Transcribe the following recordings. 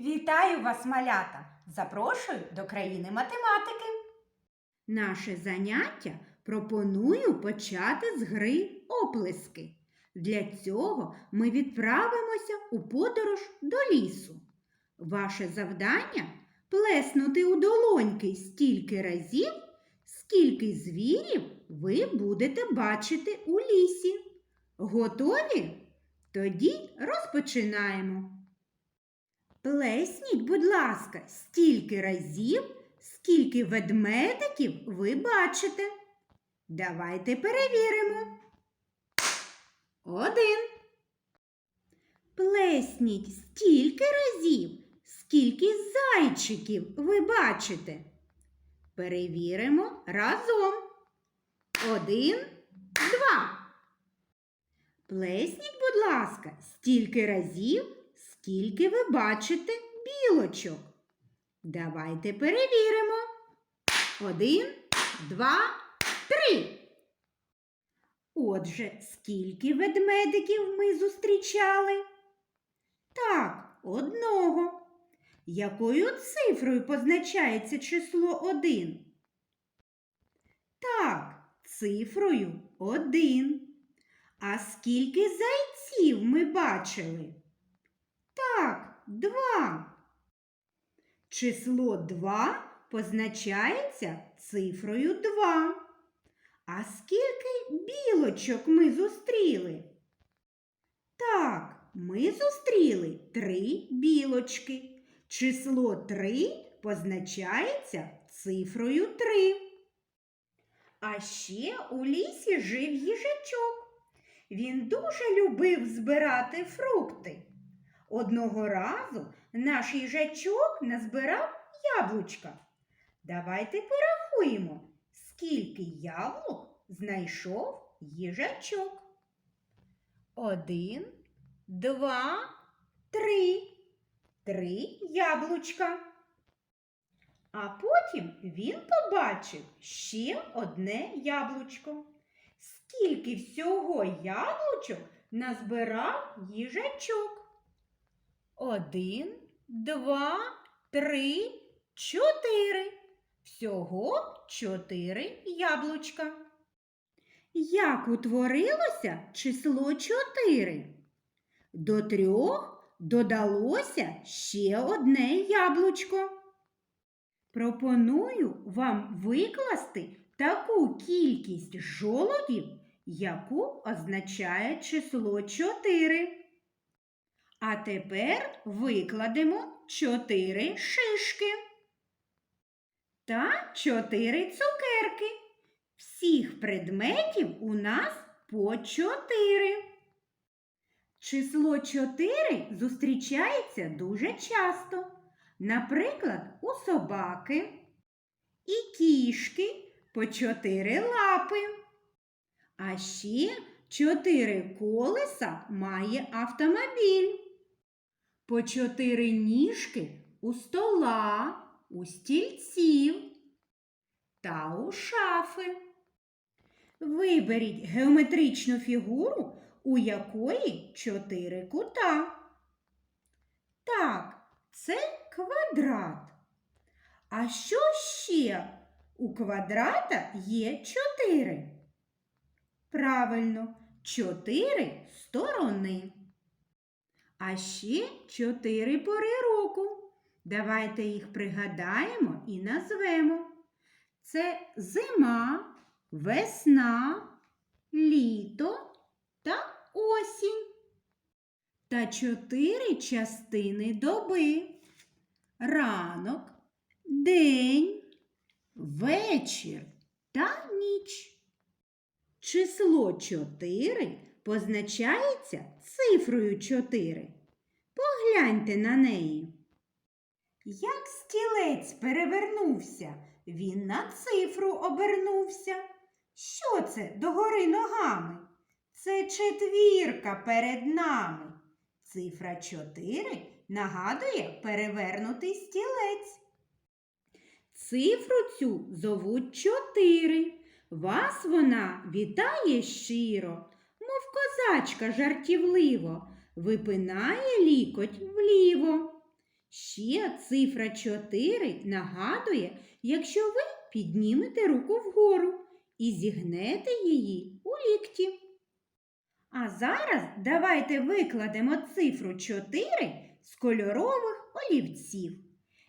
Вітаю вас, малята! Запрошую до країни математики. Наше заняття пропоную почати з гри оплески. Для цього ми відправимося у подорож до лісу. Ваше завдання плеснути у долоньки стільки разів, скільки звірів ви будете бачити у лісі. Готові? Тоді розпочинаємо. Плесніть, будь ласка, стільки разів, скільки ведмедиків ви бачите. Давайте перевіримо. Один. Плесніть стільки разів, скільки зайчиків ви бачите. Перевіримо разом. Один, два. Плесніть, будь ласка, стільки разів, скільки ви бачите білочок. Давайте перевіримо. Один, два, три. Отже, скільки ведмедиків ми зустрічали? Так, одного. Якою цифрою позначається число один? Так, цифрою один. А скільки зайців ми бачили? Так, два. Число 2 позначається цифрою 2. А скільки білочок ми зустріли? Так, ми зустріли три білочки. Число 3 позначається цифрою 3. А ще у лісі жив їжачок. Він дуже любив збирати фрукти. Одного разу наш їжачок назбирав яблучка. Давайте порахуємо, скільки яблук знайшов їжачок. Один, два, три. Три яблучка. А потім він побачив ще одне яблучко. Скільки всього яблучок назбирав їжачок? Один, два, три, чотири. Всього чотири яблучка. Як утворилося число чотири? До трьох додалося ще одне яблучко. Пропоную вам викласти таку кількість жолудів, яку означає число 4. А тепер викладемо 4 шишки та 4 цукерки. Всіх предметів у нас по 4. Число 4 зустрічається дуже часто. Наприклад, у собаки і кішки по 4 лапи. А ще 4 колеса має автомобіль. По 4 ніжки у стола, у стільців та у шафи. Виберіть геометричну фігуру, у якої чотири кута. Так, це квадрат. А що ще у квадрата є чотири? Правильно, чотири сторони. А ще чотири пори року. Давайте їх пригадаємо і назвемо. Це зима, весна, літо та осінь. Та чотири частини доби. Ранок, день, вечір та ніч. Число 4 позначається цифрою 4. Погляньте на неї. Як стілець перевернувся, він на цифру обернувся. Що це догори ногами? Це четвірка перед нами. Цифра 4 нагадує перевернутий стілець. Цифру цю зовуть 4. Вас вона вітає щиро, мов жартівливо, випинає лікоть вліво. Ще цифра 4 нагадує, якщо ви піднімете руку вгору і зігнете її у лікті. А зараз давайте викладемо цифру 4 з кольорових олівців.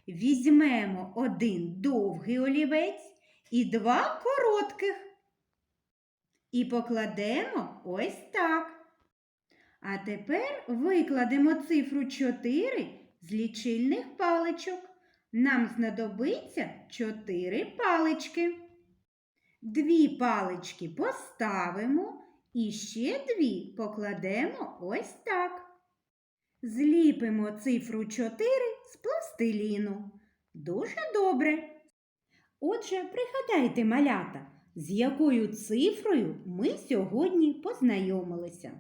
Візьмемо один довгий олівець і два коротких. І покладемо ось так. А тепер викладемо цифру 4 з лічильних паличок. Нам знадобиться 4 палички. Дві палички поставимо і ще дві покладемо ось так. Зліпимо цифру 4 з пластиліну. Дуже добре. Отже, пригадайте, малята, з якою цифрою ми сьогодні познайомилися.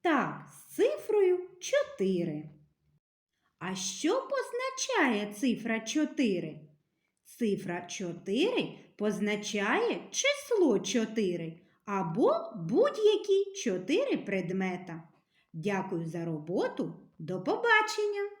Так, з цифрою 4. А що позначає цифра 4? Цифра 4 позначає число 4 або будь-які 4 предмета. Дякую за роботу. До побачення!